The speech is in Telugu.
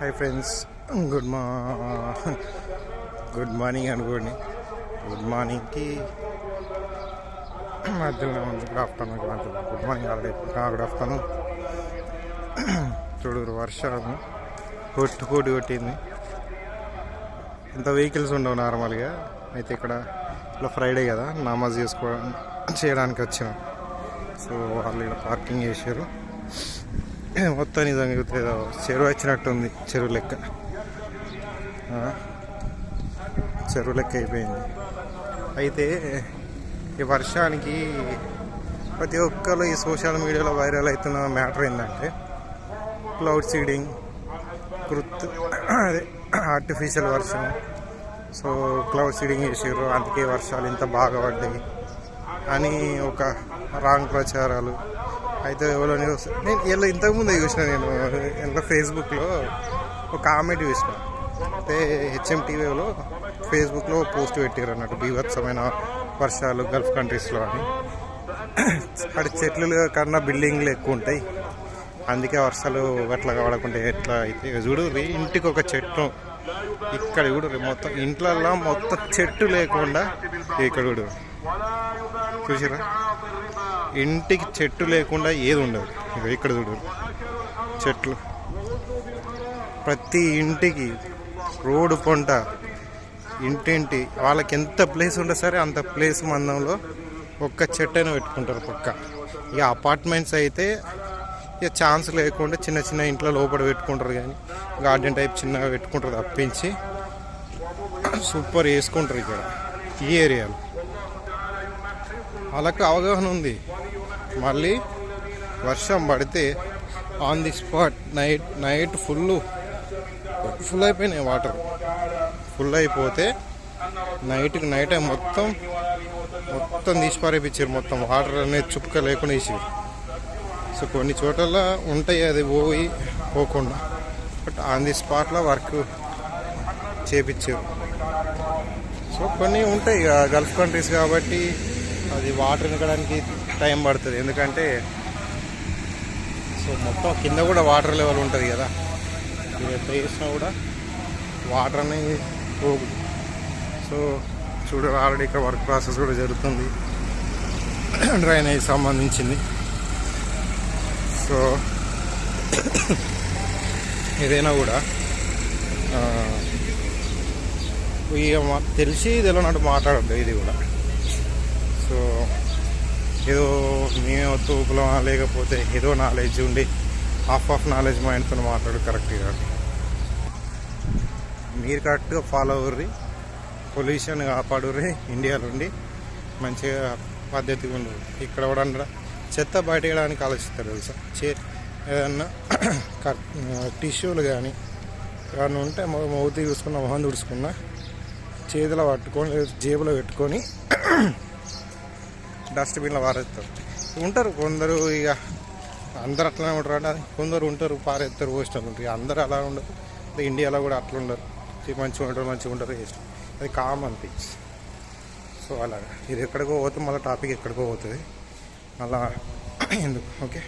హాయ్ ఫ్రెండ్స్ గుడ్ మా గుడ్ మార్నింగ్ అనుకోండి గుడ్ మార్నింగ్కి మధ్యలో ఉంది good afternoon good morning already good afternoon చూడు వర్షాలు కొట్టు కోటి కొట్టింది. ఇంత వెహికల్స్ ఉండవు నార్మల్గా అయితే ఇక్కడ ఇలా ఫ్రైడే కదా నమాజ్ చేసుకోవడం చేయడానికి వచ్చిన. సో వాళ్ళు ఇక్కడ పార్కింగ్ చేశారు మొత్తం నిజంగా ఏదో చెరువు వచ్చినట్టుంది చెరువు లెక్క. చెరువు లెక్క అయిపోయింది. అయితే ఈ వర్షానికి ప్రతి ఒక్కరు ఈ సోషల్ మీడియాలో వైరల్ అవుతున్న మ్యాటర్ ఏంటంటే క్లౌడ్ సీడింగ్ కృత్ అదే ఆర్టిఫిషియల్ వర్షం. సో క్లౌడ్ సీడింగ్ చేసారు అందుకే వర్షాలు ఇంత బాగా పడ్డాయి అని ఒక రాంగ్ ప్రచారాలు. అయితే ఎవరో న్యూస్ నేను ఇలా ఇంతకుముందు చూసిన నేను ఎంత ఫేస్బుక్లో ఒక కామెడీ చూసిన. అయితే హెచ్ఎం టీవీలో ఫేస్బుక్లో పోస్ట్ పెట్టారు అన్నట్టు బీభత్సమైన వర్షాలు గల్ఫ్ కంట్రీస్లో అని. అక్కడ చెట్లు కన్నా బిల్డింగ్లు ఎక్కువ ఉంటాయి. అందుకే వర్షాలు అట్లా కావడకుంటే ఎట్లా అయితే చూడు ఇంటికి ఒక చెట్టు. ఇక్కడ చూడు మొత్తం ఇంట్లల్లో మొత్తం చెట్టు లేకుండా ఇక్కడ చూడు. చూసిరా ఇంటికి చెట్టు లేకుండా ఏది ఉండదు. ఇక్కడ చూడు. చెట్లు. ప్రతి ఇంటికి రోడ్డు పంట ఇంటింటి వాళ్ళకి ఎంత ప్లేస్ ఉంటే సరే అంత ప్లేస్ మందంలో ఒక్క చెట్టైనా పెట్టుకుంటారు పక్క. ఇక అపార్ట్మెంట్స్ అయితే ఇక ఛాన్స్ లేకుండా చిన్న చిన్న ఇంట్లో లోపల పెట్టుకుంటారు కానీ గార్డెన్ టైప్ చిన్నగా పెట్టుకుంటారు తప్పించి సూపర్ వేసుకుంటారు ఇక్కడ ఈ ఏరియాలో వాళ్ళకి అవగాహన ఉంది. మళ్ళీ వర్షం పడితే on the spot night night full full అయిపోయినాయి వాటర్ ఫుల్ అయిపోతే నైట్కి నైట్ మొత్తం మొత్తం తీసి పారేపించారు మొత్తం వాటర్ అనేది చుక్క లేకుండా వేసారు సో కొన్ని చోట్ల ఉంటాయి అది పోయి పోకుండా. బట్ ఆన్ ది స్పాట్లో వర్క్ చేపించారు సో కొన్ని ఉంటాయి ఇక గల్ఫ్ కంట్రీస్ కాబట్టి అది వాటర్ ఎనకడానికి టైం పడుతుంది. ఎందుకంటే సో మొత్తం కింద కూడా వాటర్ లెవెల్ ఉంటుంది కదా. ఇది ఎంత చేసినా కూడా వాటర్ అనేది పోగు సో చూడ ఆల్రెడీ ఇక్కడ వర్క్ ప్రాసెస్ కూడా జరుగుతుంది. డ్రైనేజ్ సంబంధించింది. సో ఏదైనా కూడా ఇక తెలిసి తెలియనట్టు మాట్లాడద్దు ఇది కూడా. సో ఏదో మేము తూపులమా లేకపోతే ఏదో నాలెడ్జ్ ఉండి హాఫ్ ఆఫ్ నాలెడ్జ్ మైండ్తో మాట్లాడు కరెక్ట్ కాదు మీరు కరెక్ట్గా ఫాలో అవ్వర్రి పొల్యూషన్ కాపాడుర్రి ఇండియాలో ఉండి మంచిగా పద్ధతిగా ఉండు. ఇక్కడ కూడా అంటారా? చెత్త బయట వేయడానికి ఆలోచిస్తారు తెలుసా? చే ఏదన్నా టిష్యూలు కానీ ఏమన్నా ఉంటే మౌతి చూసుకున్న మొహం తుడుచుకున్న చేతిలో పట్టుకొని జేబులో పెట్టుకొని డస్ట్బిన్లో పారేస్తారు. ఉంటారు కొందరు ఇక అందరు అట్లనే ఉంటారు అంటే కొందరు ఉంటారు పారేస్తారు పోస్టర్ ఉంటారు ఇక అందరూ అలా ఉండరు. ఇండియాలో కూడా అట్లా ఉండరు. ఇక మంచిగా ఉంటారు మంచిగా ఉంటారు వేస్ట్ అది కామన్ థింగ్స్ సో అలాగా. ఇది ఎక్కడికో పోతే మళ్ళీ టాపిక్ ఎక్కడికో పోతుంది. మళ్ళీ ఎందుకు? ఓకే